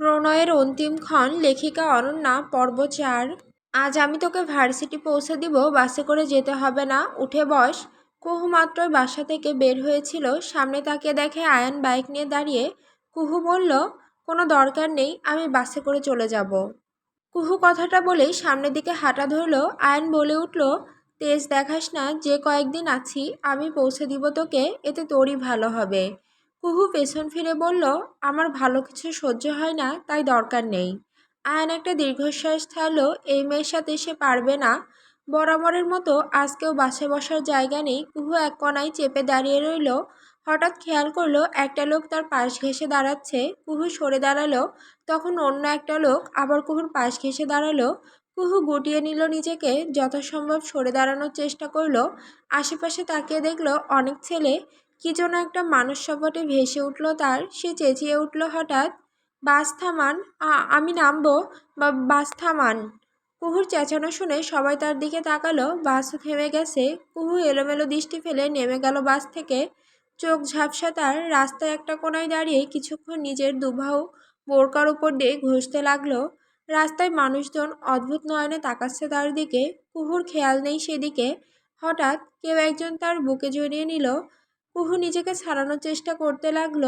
প্রণয়ের অন্তিম ক্ষণ লেখিকা অনন্যা পর্ব চার। আজ আমি তোকে ভার্সিটি পৌঁছে দিব, বাসে করে যেতে হবে না। উঠে বস। কুহু মাত্রই বাসা থেকে বের হয়েছিল। সামনে তাকে দেখে আয়ান বাইক নিয়ে দাঁড়িয়ে। কুহু বলল, কোনো দরকার নেই, আমি বাসে করে চলে যাব। কুহু কথাটা বলেই সামনের দিকে হাঁটা ধরল। আয়ন বলে উঠল, তেজ দেখাস না, যে কয়েকদিন আছি, আমি পৌঁছে দিব তোকে, এতে তোরই ভালো হবে। কুহু পেছন ফিরে বলল, আমার ভালো কিছু সহ্য হয় না, তাই দরকার নেই। আয়ন একটা দীর্ঘশ্বাস ছাড়ল, এই মেয়ের সাথে সে পারবে না। বরাবরের মতো আজকেও বাসে বসার জায়গা নেই, কুহু এক কোনায় চেপে দাঁড়িয়ে রইল। হঠাৎ খেয়াল করল, একটা লোক তার পাশ ঘেঁষে দাঁড়াচ্ছে। কুহু সরে দাঁড়াল, তখন অন্য একটা লোক আবার কুহুর পাশ ঘেঁষে দাঁড়াল। কুহু গুটিয়ে নিল নিজেকে, যথাসম্ভব সরে দাঁড়ানোর চেষ্টা করল। আশেপাশে তাকিয়ে দেখল, অনেক ছেলে। কি যেন একটা মানুষ সপটে ভেসে উঠল তার। সে চেঁচিয়ে উঠল হঠাৎ বাস থামান আমি নামবো? বা বাস থামান কুহুর চেঁচানো শুনে সবাই তার দিকে তাকালো। বাস থেমে গেছে। কুহু এলোমেলো দৃষ্টি ফেলে নেমে গেল বাস থেকে। চোখ ঝাপসা তার। রাস্তায় একটা কোনায় দাঁড়িয়ে কিছুক্ষণ নিজের দুবাহু বোরকার উপর দিয়ে ঘষতে লাগল। রাস্তায় মানুষজন অদ্ভুত নয়নে তাকাচ্ছে তার দিকে। কুহুর খেয়াল নেই সেদিকে। হঠাৎ কেউ একজন তার বুকে জড়িয়ে নিল। কুহু নিজেকে ছাড়ানোর চেষ্টা করতে লাগল।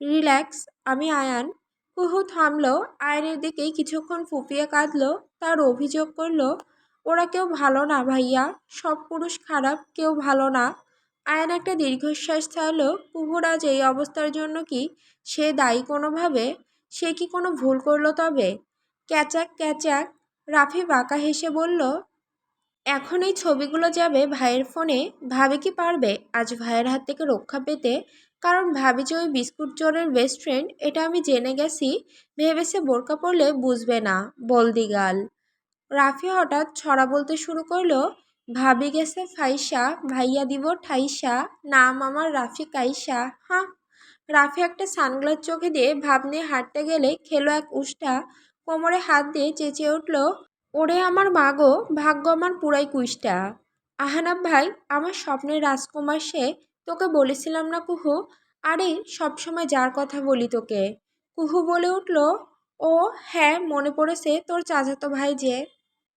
রিল্যাক্স, আমি আয়ান। কুহু থামলো, আয়নের দিকেই কিছুক্ষণ ফুপিয়ে কাঁদলো, তার অভিযোগ করল, ওরা কেউ ভালো না ভাইয়া, সব পুরুষ খারাপ, কেউ ভালো না। আয়ান একটা দীর্ঘশ্বাস ছাড়লো, কুহুর আজ এই অবস্থার জন্য কি সে দায়ী কোনোভাবে? সে কি কোনো ভুল করল তবে? ক্যাচাক ক্যাচাক, রাফি বাঁকা হেসে বলল এখন এই ছবিগুলো যাবে ভাইয়ের ফোনে। ভাবি কি পারবে? আজ ভাইয়ের হাত থেকে রক্ষা পেতে। কারণ ভাবি যে ওই বিস্কুট চোরের বেস্ট ফ্রেন্ড এটা আমি জেনে গেছি। ভেবেছে বোরকা পড়লে বুঝবে না। বলদি গাল। রাফি হঠাৎ ছড়া বলতে শুরু করল, ভাবি গেছে ফাইসা, ভাইয়া দিব ঠাইসা, নাম আমার রাফি কাইসা। হাঁ রাফি একটা সানগ্লাস চোখে দিয়ে ভাব নিয়ে হাঁটতে গেলে খেলো এক উষ্টা কোমরে হাত দিয়ে চেঁচিয়ে উঠল ওরে আমার মাগো, ভাগ্য আমার পুরাই কুইষ্টা আহানাব ভাই, আমার স্বপ্নের রাজকুমার সে, তোকে বলেছিলাম না কুহু? আরে, সবসময় যার কথা বলি তোকে। কুহু বলে উঠল, ও হ্যাঁ মনে পড়েছে তোর চাচাতো ভাই যে।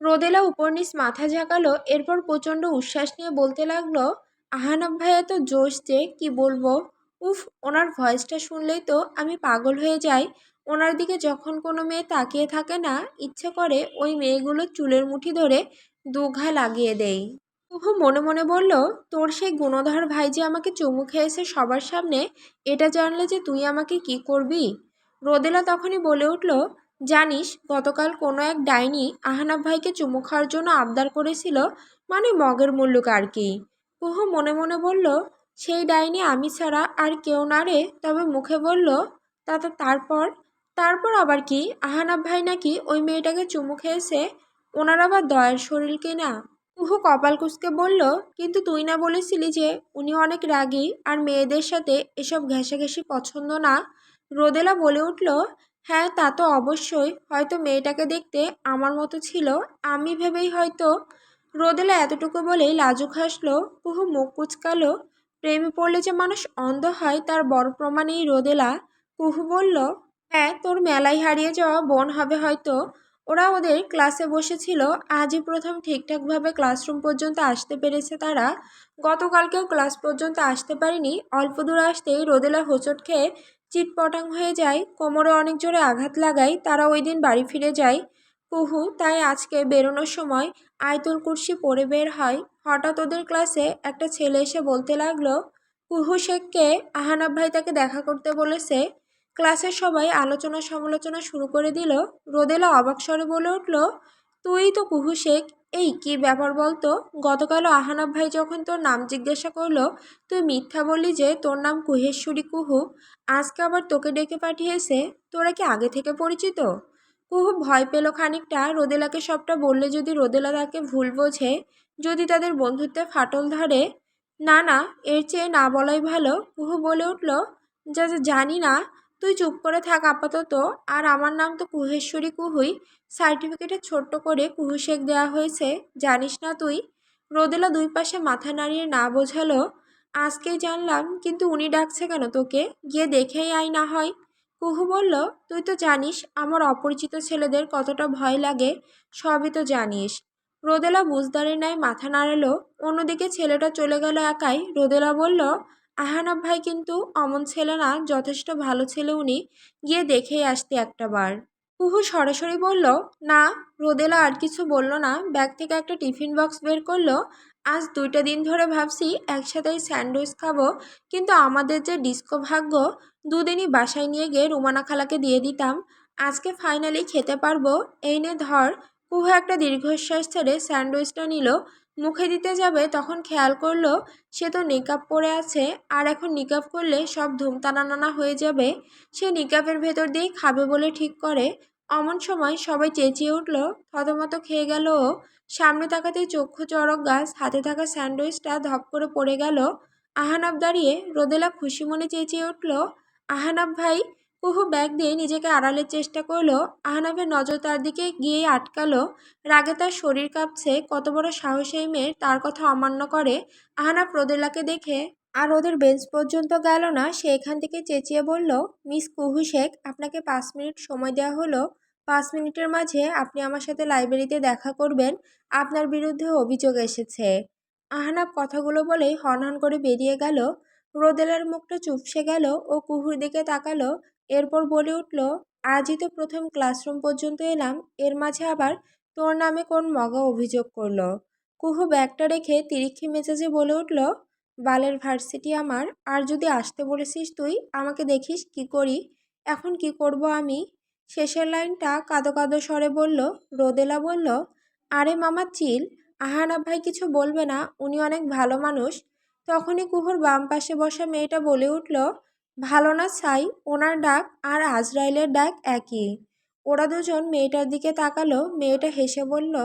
রোদেলা উপর নিচ মাথা ঝাঁকালো, এরপর প্রচণ্ড উচ্ছ্বাস নিয়ে বলতে লাগল, আহানাব ভাই, এত জোশ যে, কি বলব? উফ, ওনার ভয়েসটা শুনলেই তো আমি পাগল হয়ে যাই। ওনার দিকে যখন কোনো মেয়ে তাকিয়ে থাকে না, ইচ্ছে করে ওই মেয়েগুলো চুলের মুঠি ধরে দুঘা লাগিয়ে দেই কুহু মনে মনে বলল, তোর সেই গুণধর ভাই যে আমাকে চুমু খেয়েছে সবার সামনে, এটা জানলে যে তুই আমাকে কি করবি? রোদেলা তখনই বলে উঠল, জানিস, গতকাল কোনো এক ডাইনি আহনাব ভাইকে চুমু খাওয়ার জন্য আবদার করেছিল মানে মগের মুল্লুক আর কি? কুহু মনে মনে বলল, সেই ডাইনি আমি ছাড়া আর কেউ না রে। তবে মুখে বলল তাতে তারপর তারপর আবার কি? আহানাব ভাই নাকি ওই মেয়েটাকে চুমু খেয়েছে? ওনার আবার দয়ের শরীর কিনা কুহু কপাল কুচকে বলল, কিন্তু তুই না বলেছিলি যে উনি অনেক রাগী আর মেয়েদের সাথে এসব ঘেঁষাঘেঁষি পছন্দ না? রোদেলা বলে উঠল হ্যাঁ তা তো অবশ্যই। হয়তো মেয়েটাকে দেখতে আমার মতো ছিল। আমি ভেবেই হয়তো রোদেলা এতটুকু বলেই লাজুক হাসলো। কুহু মুখ কুচকালো। প্রেমে পড়লে যে মানুষ অন্ধ হয়, তার বড় প্রমাণেই রোদেলা কুহু বলল হ্যাঁ তোর মেলায় হারিয়ে যাওয়া বোন হবে হয়তো। ওরা ওদের ক্লাসে বসেছিল, আজই প্রথম ঠিকঠাকভাবে ক্লাসরুম পর্যন্ত আসতে পেরেছে তারা। গতকালকেও ক্লাস পর্যন্ত আসতে পারেনি, অল্প দূর আসতেই রোদেলা হোঁচট খেয়ে চিটপটাং হয়ে যায়। কোমরে অনেক জোরে আঘাত লাগায়, তারা ওই দিন বাড়ি ফিরে যায়। কুহু, তাই আজকে বেরোনোর সময় আয়তুল কুর্সি পরে বের হয়। হঠাৎ ওদের ক্লাসে একটা ছেলে এসে বলতে লাগল, কুহু শেখকে আহানাব ভাই তাকে দেখা করতে বলেছে। ক্লাসের সবাই আলোচনা সমালোচনা শুরু করে দিল। রোদেলা অবাক স্বরে বলে উঠল, তুই তো কুহু শেখ, এই কি ব্যাপার বলতো? গতকালও আহানাব ভাই যখন তোর নাম জিজ্ঞাসা করল, তুই মিথ্যা বললি যে তোর নাম কুহেশ্বরী কুহু। আজকে আবার তোকে ডেকে পাঠিয়েছে, তোরা কি আগে থেকে পরিচিত? কুহু ভয় পেল খানিকটা। রোদেলাকে সবটা বললে যদি রোদেলা তাকে ভুল বোঝে, যদি তাদের বন্ধুত্বে ফাটল ধরে। না না, এর চেয়ে না বলাই ভালো। কুহু বলে উঠল যা, জানি না। তুই চুপ করে থাক আপাতত। আর আমার নাম তো কুহেশ্বরী কুহুই। সার্টিফিকেটে ছোট্ট করে কুহু শেখ দেওয়া হয়েছে, জানিস না তুই? রোদেলা দুই পাশে মাথা নাড়িয়ে না বোঝালো। আজকেই জানলাম, কিন্তু উনি ডাকছে কেন তোকে? গিয়ে দেখেই আয় না হয়। কুহু বলল, তুই তো জানিস, আমার অপরিচিত ছেলেদের কতটা ভয় লাগে, সবই তো জানিস। রোদেলা বুঝদারি নাই মাথা নাড়ালো। অন্যদিকে ছেলেটা চলে গেল একাই। রোদেলা বলল আহানাব ভাই কিন্তু অমন ছেলে না, যথেষ্ট ভালো ছেলে উনি। গিয়ে দেখেই আসতে একটা বার। কুহু সরাসরি বলল, না, রোদেলা আর কিছু বলল না। ব্যাগ থেকে একটা টিফিন বক্স বের করল। আজ দুইটা দিন ধরে ভাবছি একসাথেই স্যান্ডউইচ খাব। কিন্তু আমাদের যে ডিস্কো ভাগ্য, দুদিনই বাসায় নিয়ে গিয়ে রুমানা খালাকে দিয়ে দিতাম। আজকে ফাইনালি খেতে পারব। এই নে ধর। কুহু একটা দীর্ঘশ্বাস ছেড়ে স্যান্ডউইচটা নিল। মুখে দিতে যাবে, তখন খেয়াল করল সে তো নিকাপ পরে আছে, আর এখন নিকাপ করলে সব ধুমতানানা হয়ে যাবে। সে নিকাপের ভেতর দিয়েই খাবে বলে ঠিক করে। অমন সময় সবাই চেঁচিয়ে উঠল, থতমত খেয়ে গেল ও। সামনে তাকাতেই চক্ষু চড়ক গাছ, হাতে থাকা স্যান্ডউইচটা ধপ করে পড়ে গেল। আহানাব দাঁড়িয়ে রোদেলা খুশি মনে চেঁচিয়ে উঠল, আহানাব ভাই কুহু ব্যাগ দিয়ে নিজেকে আড়ালের চেষ্টা করল। আহনাফের নজর তার দিকে গিয়ে আটকালো। রাগে তার শরীর কাঁপছে, কত বড় সাহস মেয়ের তার কথা অমান্য করে। আহনাফ রোদেলাকে দেখে, আর ওদের বেঞ্চ পর্যন্ত গেল না? সে এখান থেকে চেঁচিয়ে বলল, মিস কুহু শেখ, আপনাকে পাঁচ মিনিট সময় দেওয়া হলো। পাঁচ মিনিটের মাঝে আপনি আমার সাথে লাইব্রেরিতে দেখা করবেন। আপনার বিরুদ্ধে অভিযোগ এসেছে। আহনাব কথাগুলো বলেই হনহন করে বেরিয়ে গেল। রোদেলার মুখটা চুপসে গেল ও কুহুর দিকে তাকালো। এরপর বলে উঠল, আজই তো প্রথম ক্লাসরুম পর্যন্ত এলাম, এর মাঝে আবার তোর নামে কোন মগা অভিযোগ করল? কুহু ব্যাগটা রেখে তিরিক্ষি মেজাজে বলে উঠল, বালের ভার্সিটি আমার, আর যদি আসতে বলেছিস তুই, আমাকে দেখিস কি করি, এখন কি করব আমি? শেষের লাইনটা কাদো কাদো স্বরে বলল, রোদেলা বলল, আরে মামা চিল, আহানা ভাই কিছু বলবে না, উনি অনেক ভালো মানুষ। তখনই কুহুর বাম পাশে বসা মেয়েটা বলে উঠল ভালো না, ছাই। ওনার ডাক আর আজরাইলের ডাক একই। ওরা দুজন মেয়েটার দিকে তাকালো। মেয়েটা হেসে বলল,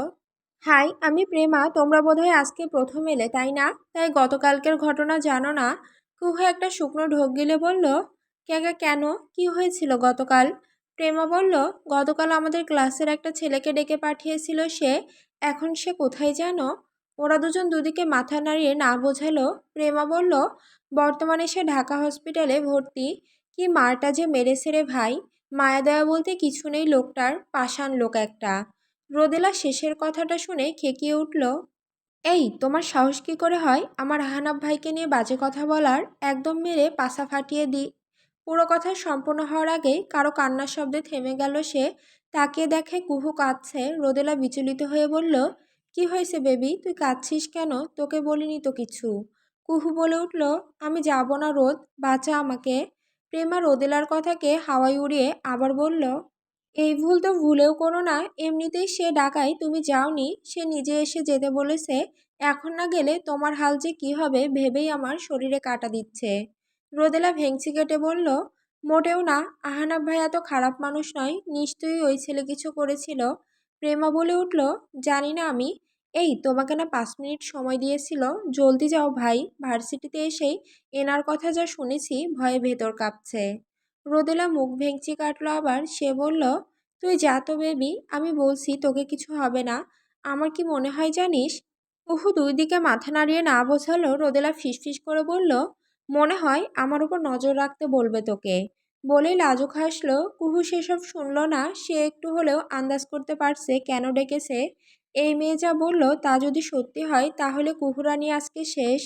হাই, আমি প্রেমা। তোমরা বোধহয় আজকে প্রথম এলে, তাই না? তাই গতকালকের ঘটনা জানো না? কুহু একটা শুকনো ঢোক গিলে বলল ক্যাকা কেন? কি হয়েছিল গতকাল? প্রেমা বলল, গতকাল আমাদের ক্লাসের একটা ছেলেকে ডেকে পাঠিয়েছিল সে। এখন সে কোথায় জানো? ওরা দুজন দুদিকে মাথা নাড়িয়ে না বোঝালো। প্রেমা বলল, বর্তমানে সে ঢাকা হসপিটালে ভর্তি। কি মারটা যে মেরেছে রে ভাই। মায়া দেওয়া বলতে কিছু নেই লোকটার, পাষাণ লোক একটা। রোদেলা শেষের কথাটা শুনে খেকিয়ে উঠল, এই, তোমার সাহস কী করে হয়? আমার আহানাব ভাইকে নিয়ে বাজে কথা বলার, একদম মেরে পাশা ফাটিয়ে দি। পুরো কথা সম্পূর্ণ হওয়ার আগেই কারও কান্নার শব্দে থেমে গেল সে। তাকিয়ে দেখে কুহু কাঁদছে। রোদেলা বিচলিত হয়ে বলল কি হয়েছে বেবি? তুই কাঁদছিস কেন? তোকে বলিনি তো কিছু? কুহু বলে উঠল, আমি যাব না রোদ, বাঁচা আমাকে। প্রেমা রোদেলার কথাকে হাওয়ায় উড়িয়ে আবার বলল, এই ভুল তো ভুলেও করো না, এমনিতেই সে ডাকাই তুমি যাওনি, সে নিজে এসে যেতে বলেছে, এখন না গেলে তোমার হাল যে কি হবে ভেবেই আমার শরীরে কাটা দিচ্ছে। রোদেলা ভেংচি কেটে বলল, মোটেও না, আহানাব ভাই এত খারাপ মানুষ নয়, নিশ্চয়ই ওই ছেলে কিছু করেছিল। প্রেমা বলে উঠল, জানি না আমি এই, তোমাকে না পাঁচ মিনিট সময় দিয়েছিল। জলদি যাও ভাই। ভার্সিটিতে এসেই এনার কথা যা শুনেছি ভয়ে ভেতর কাঁপছে। রোদেলা মুখ ভেঙচি কাটলো আবার। সে বলল, তুই যা তো বেবি, আমি বলছি তোকে কিছু হবে না। আমার কি মনে হয় জানিস? কুহু দুই দিকে মাথা নাড়িয়ে না বোঝালো, রোদেলা ফিসফিস করে বলল, মনে হয় আমার উপর নজর রাখতে বলবে তোকে। বলেই লাজুক হাসলো। কুহু সেসব শুনলো না। সে একটু হলেও আন্দাজ করতে পারছে কেন ডেকেছে। এই মেয়ে যা বলল তা যদি সত্যি হয়, তাহলে কুহুরানি আজকে শেষ।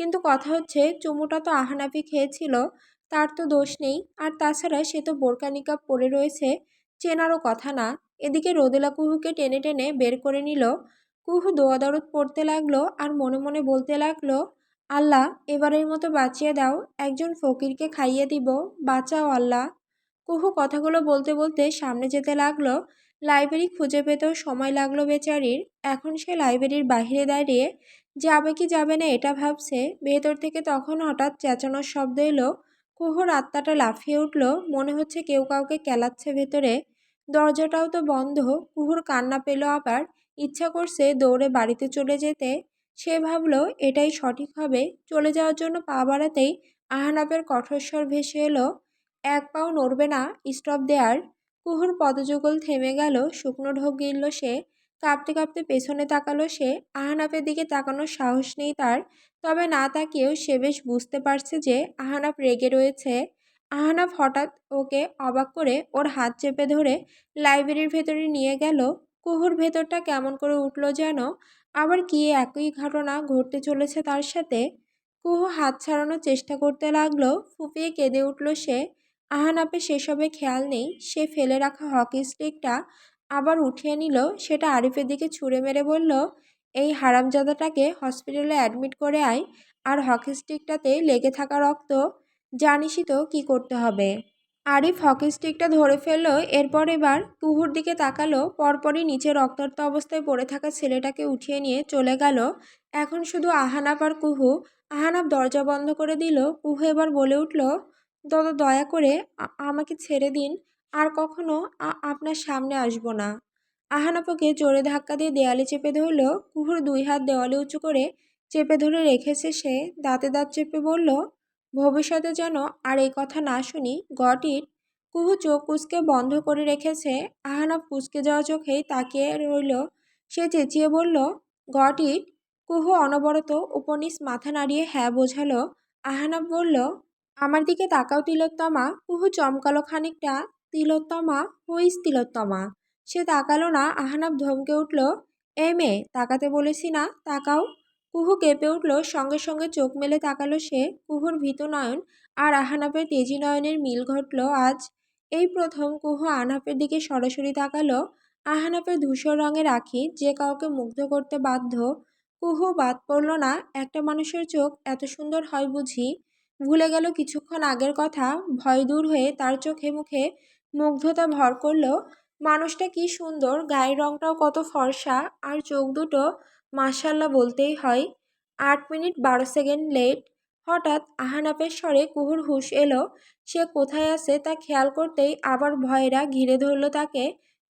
কিন্তু কথা হচ্ছে, চুমুটা তো আহানাফি খেয়েছিল, তার তো দোষ নেই। আর তাছাড়া সে তো বোরকা নিকাব পরে রয়েছে, চেনারও কথা না। এদিকে রোদেলা কুহুকে টেনে টেনে বের করে নিল। কুহু দোয়াদরদ পড়তে লাগল আর মনে মনে বলতে লাগল, আল্লাহ, এবারের মতো বাঁচিয়ে দাও, একজন ফকিরকে খাইয়ে দিব, বাঁচাও আল্লাহ। কুহু কথাগুলো বলতে বলতে সামনে যেতে লাগল। লাইব্রেরি খুঁজে পেতেও সময় লাগল বেচারির। এখন সে লাইব্রেরির বাহিরে দাঁড়িয়ে, যাবে কি যাবে না এটা ভাবছে? ভেতর থেকে তখন হঠাৎ চেঁচানোর শব্দ এলো। কুহুর আত্মাটা লাফিয়ে উঠল। মনে হচ্ছে কেউ কাউকে কেলাচ্ছে ভেতরে। দরজাটাও তো বন্ধ। কুহুর কান্না পেল আবার। ইচ্ছা করছে দৌড়ে বাড়িতে চলে যেতে। সে ভাবল, এটাই সঠিক হবে। চলে যাওয়ার জন্য পা বাড়াতেই আহানাবের কঠোরস্বর ভেসে এলো। এক পাও নড়বে না, স্টপ দেয়ার। কুহুর পদযুগল থেমে গেল, শুকনো ঢোক গিলল সে, কাঁপতে কাঁপতে পেছনে তাকালো সে আহানাপের দিকে তাকানোর সাহস নেই তার, তবে না তাকিয়েও সে বেশ বুঝতে পারছে যে আহানাপ রেগে রয়েছে। আহানাপ হঠাৎ ওকে অবাক করে ওর হাত চেপে ধরে লাইব্রেরির ভেতরে নিয়ে গেল। কুহুর ভেতরটা কেমন করে উঠল যেন, আবার কি একই ঘটনা ঘটতে চলেছে তার সাথে? কুহু হাত ছাড়ানোর চেষ্টা করতে লাগল, ফুপিয়ে কেঁদে উঠল সে আহানাপে সেসবে খেয়াল নেই, সে ফেলে রাখা হকি স্টিকটা আবার উঠিয়ে নিল, সেটা আরিফের দিকে ছুঁড়ে মেরে বলল, এই হারামজাদাটাকে হসপিটালে অ্যাডমিট করে আয়, আর হকি স্টিকটাতে লেগে থাকা রক্ত, জানিসই তো কী করতে হবে। আরিফ হকি স্টিকটা ধরে ফেলল, এরপর এবার কুহুর দিকে তাকালো, পরপরই নিচে রক্তাক্ত অবস্থায় পড়ে থাকা ছেলেটাকে উঠিয়ে নিয়ে চলে গেল। এখন শুধু আহানাপ আর কুহু আহানাপ দরজা বন্ধ করে দিল, কুহু এবার বলে উঠল দাদা দয়া করে আমাকে ছেড়ে দিন। আর কখনো আপনার সামনে আসব না। আহানাপকে জোরে ধাক্কা দিয়ে দেয়ালে চেপে ধরল। কুহুর দুই হাত দেওয়ালে উঁচু করে চেপে ধরে রেখেছে সে। দাঁতে দাঁত চেপে বলল, ভবিষ্যতে যেন আর এই কথা না শুনি গট ইট কুহু চোখ কুচকে বন্ধ করে রেখেছে। আহানাপ কুচকে যাওয়া চোখেই তাকিয়ে রইল। সে চেঁচিয়ে বলল গট কুহু অনবরত উপনিস মাথা নাড়িয়ে হ্যাঁ বোঝালো। আহানাপ বলল আমার দিকে তাকাও, তিলোত্তমা। কুহু চমকালো খানিকটা। তিলোত্তমা হুইস তিলোত্তমা। সে তাকালো না আহানাপ ধমকে উঠল, এ তাকাতে বলেছি না, তাকাও। কুহু কেঁপে উঠল, সঙ্গে সঙ্গে চোখ মেলে তাকালো সে। কুহুর ভীত নয়ন আর আহানাপের তেজি নয়নের মিল ঘটল আজ। এই প্রথম কুহু আহনাপের দিকে সরাসরি তাকালো। আহানাপের ধূসর রঙের আখি যে কাউকে মুগ্ধ করতে বাধ্য। কুহু বাদ পড়ল না, একটা মানুষের চোখ এত সুন্দর হয় বুঝি? ভুলে গেল কিছুক্ষণ আগের কথা, ভয় দূর হয়ে তার চোখে মুখে মুগ্ধতা ভর করল, মানুষটা কি সুন্দর, গায়ের রংটাও কত ফর্সা, আর চোখ দুটো মাশাল্লাহ বলতেই হয়। আট মিনিট বারো সেকেন্ড লেট। হঠাৎ আহানাপের স্বরে কুহুর হুঁশ এলো, সে কোথায় আছে তা খেয়াল করতেই আবার ভয়েরা ঘিরে ধরল তাকে,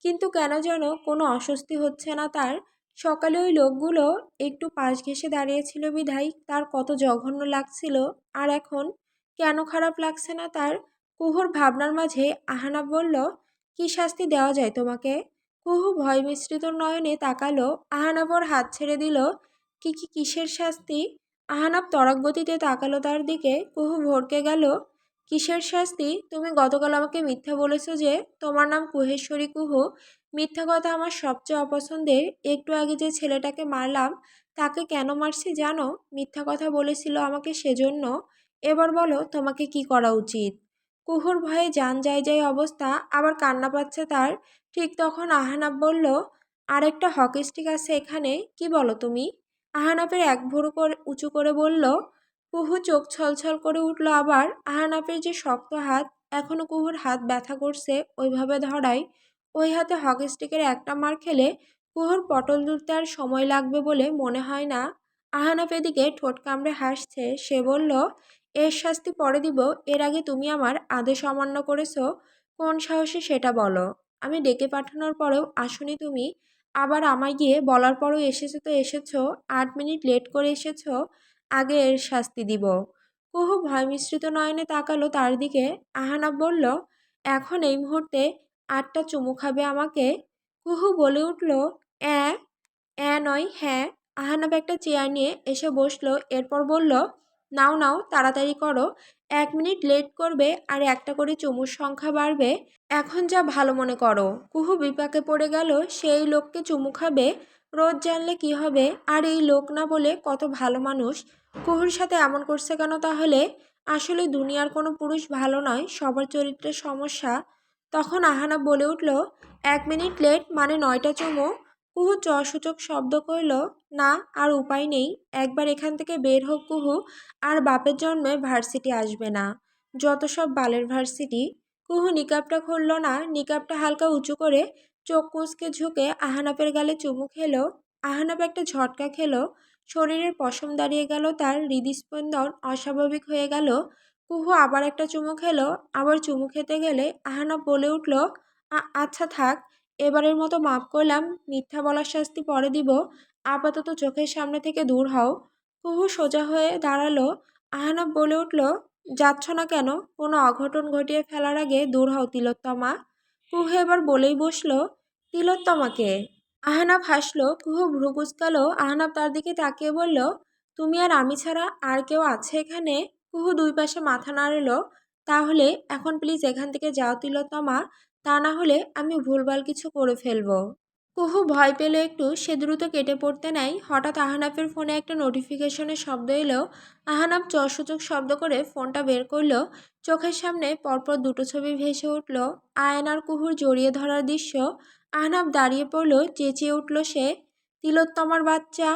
কিন্তু কেন যেন কোনো অস্বস্তি হচ্ছে না তার। সকালে ওই লোকগুলো একটু পাশ ঘেঁষে দাঁড়িয়েছিল বিধায় তার কত জঘন্য লাগছিল আর এখন কেন খারাপ লাগছে না তার? কুহুর ভাবনার মাঝে আহানাপ বলল, কি শাস্তি দেওয়া যায় তোমাকে? কুহু ভয় মিশ্রিত নয়নে তাকালো আহানাবর হাত ছেড়ে দিল, কি কি, কিসের শাস্তি? আহানাব তরক গতিতে তাকালো তার দিকে, কুহু ভরকে গেল কিসের শাস্তি? তুমি গতকাল আমাকে মিথ্যা বলেছ যে তোমার নাম কুহেশ্বরী কুহু। মিথ্যা কথা আমার সবচেয়ে অপছন্দের। একটু আগে যে ছেলেটাকে মারলাম, তাকে কেন মারছি জানো? মিথ্যা কথা বলেছিল আমাকে সেজন্য। এবার বলো, তোমাকে কি করা উচিত? কুহুর ভয়ে যান যায় যায় অবস্থা, আবার কান্না পাচ্ছে তার। ঠিক তখন আহানাব বলল, আরেকটা হকি স্টিক আছে এখানে, কি বলো তুমি? আহানাপের এক ভুরু করে উঁচু করে বলল কুহু চোখ ছলছল করে উঠল আবার। আহানাপের যে শক্ত হাত, এখনও কুহুর হাত ব্যথা করছে ওইভাবে ধরায় ওই হাতে হকি স্টিকের একটা মার খেলে কুহুর পটল তুলতে আর সময় লাগবে বলে মনে হয় না। আহানাপ এদিকে ঠোঁট কামড়ে হাসছে। সে বলল, এর শাস্তি পরে দিব। এর আগে তুমি আমার আদেশ অমান্য করেছ। কোন সাহসে সেটা বলো? আমি ডেকে পাঠানোর পরেও আসুনি তুমি। আবার আমায় গিয়ে বলার পরও এসেছ তো এসেছ। আট মিনিট লেট করে এসেছ। আগে এর শাস্তি দিব। কুহু ভয় মিশ্রিত নয়নে তাকালো তার দিকে। আহানাব বলল, এখন এই মুহূর্তে আটটা চুমু খাবে আমাকে? কুহু বলে উঠল অ্যাঁ অ্যাঁ নয় হ্যাঁ। আহানাব একটা চেয়ার নিয়ে এসে বসল, এরপর বলল, নাও নাও, তাড়াতাড়ি করো। এক মিনিট লেট করবে আর একটা করে চুমুর সংখ্যা বাড়বে। এখন যা ভালো মনে করো। কুহু বিপাকে পড়ে গেল, সেই লোককে চুমু খাবে? রোজ জানলে কি হবে? আর এই লোক না বলে কত ভালো মানুষ। কুহুর সাথে এমন করছে কেন তাহলে? আসলে দুনিয়ার কোনো পুরুষ ভালো নয়, সবার চরিত্রের সমস্যা। তখন আহানা বলে উঠল, এক মিনিট লেট মানে নয়টা চুমু। কুহু চসূচক শব্দ করল, না, আর উপায় নেই। একবার এখান থেকে বের হোক কুহু, আর বাপের জন্মে ভার্সিটি আসবে না। যত সব বালের ভার্সিটি। কুহু নিকাবটা খুলল না, নিকাবটা হালকা উঁচু করে চোখ কুচকে ঝুঁকে আহানাপের গালে চুমু খেলো। আহানাপ একটা ঝটকা খেলো। শরীরের পশম দাঁড়িয়ে গেল, তার হৃদস্পন্দন অস্বাভাবিক হয়ে গেল। কুহু আবার একটা চুমু খেলো, আবার চুমু খেতে গেলে আহানাপ বলে উঠল আচ্ছা থাক, এবারের মতো মাফ করলাম, মিথ্যা বলার শাস্তি পরে দিব, আপাতত চোখের সামনে থেকে দূর হও। কুহু সোজা হয়ে দাঁড়াল আহানাব বলে উঠল, যাচ্ছ না কেন? কোনো অঘটন ঘটিয়ে ফেলার আগে দূর হও তিলোত্তমা। কুহু এবার বলেই বসল তিলোত্তমাকে আহনাব হাসলো, কুহু ভ্রু কুচকালো, আহনাব তার দিকে তাকিয়ে বলল, তুমি আর আমি ছাড়া আর কেউ আছে এখানে? কুহু দুই পাশে মাথা নাড়ল, তাহলে এখন প্লিজ এখান থেকে যাও তিলোত্তমা, তা না হলে আমি ভুলভাল কিছু করে ফেলব। কুহু ভয় পেল একটু, সে দ্রুত কেটে পড়তে নেয়। হঠাৎ আহানাফের ফোনে একটা নোটিফিকেশনের শব্দ এলো। আহানাফ চসূচক শব্দ করে ফোনটা বের করল। চোখের সামনে পরপর দুটো ছবি ভেসে উঠল। আয়নার কুহুর জড়িয়ে ধরার দৃশ্য। আহনাফ দাঁড়িয়ে পড়ল চেঁচিয়ে উঠল সে। তিলোত্তমার বাচ্চা